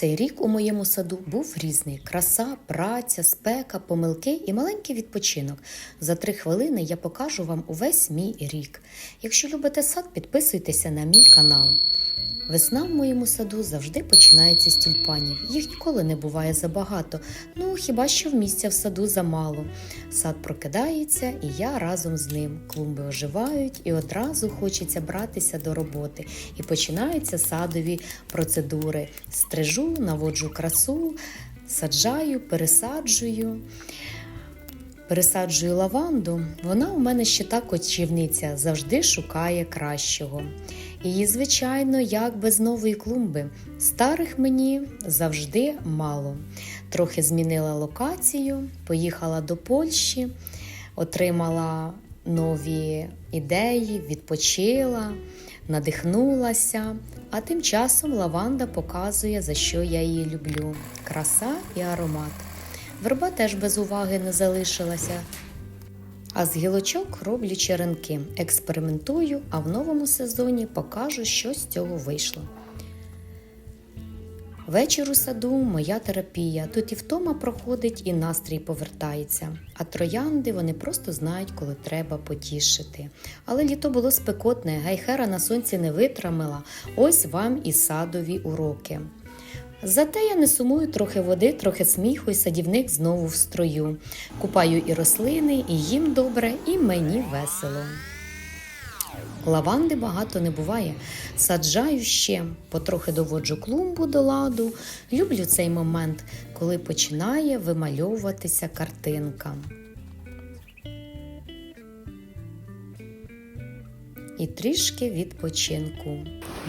Цей рік у моєму саду був різний: краса, праця, спека, помилки і маленький відпочинок. За три хвилини я покажу вам увесь мій рік. Якщо любите сад, підписуйтеся на мій канал. Весна в моєму саду завжди починається з тюльпанів. Їх ніколи не буває забагато, ну хіба що в місця в саду замало. Сад прокидається, і я разом з ним. Клумби оживають, і одразу хочеться братися до роботи. І починаються садові процедури. Стрижу, наводжу красу, саджаю, пересаджую. Пересаджую лаванду. Вона у мене ще та кочівниця, завжди шукає кращого. Її, звичайно, як без нової клумби. Старих мені завжди мало. Трохи змінила локацію, поїхала до Польщі, отримала нові ідеї, відпочила, надихнулася. А тим часом лаванда показує, за що я її люблю: краса і аромат. Верба теж без уваги не залишилася. А з гілочок роблю черенки, експериментую, а в новому сезоні покажу, що з цього вийшло. Вечір у саду моя терапія. Тут і втома проходить, і настрій повертається. А троянди вони просто знають, коли треба потішити. Але літо було спекотне, гайхера на сонці не витримала. Ось вам і садові уроки. Зате я не сумую трохи води, трохи сміху, і садівник знову в строю. Купаю і рослини, і їм добре, і мені весело. Лаванди багато не буває. Саджаю ще, потрохи доводжу клумбу до ладу. Люблю цей момент, коли починає вимальовуватися картинка. І трішки відпочинку.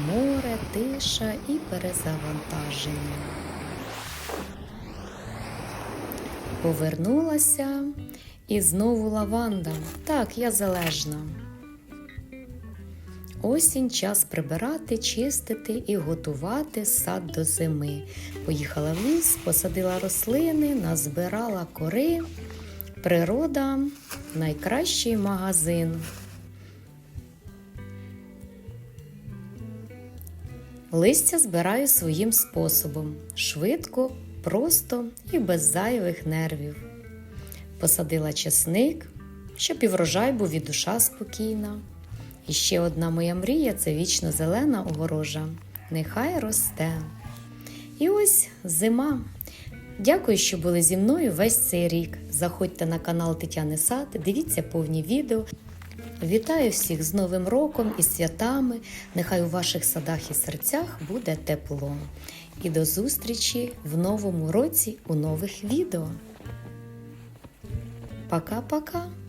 Море, тиша і перезавантаження. Повернулася і знову лаванда. Так, я залежна. Осінь час прибирати, чистити і готувати сад до зими. Поїхала в ліс, посадила рослини, назбирала кори. Природа найкращий магазин. Листя збираю своїм способом швидко, просто і без зайвих нервів. Посадила чесник, щоб і врожай був і душа спокійна. І ще одна моя мрія це вічно зелена огорожа. Нехай росте. І ось зима. Дякую, що були зі мною весь цей рік. Заходьте на канал Тетяни Сад, дивіться повні відео. Вітаю всіх з Новим роком і святами. Нехай у ваших садах і серцях буде тепло. І до зустрічі в новому році у нових відео. Пока-пока!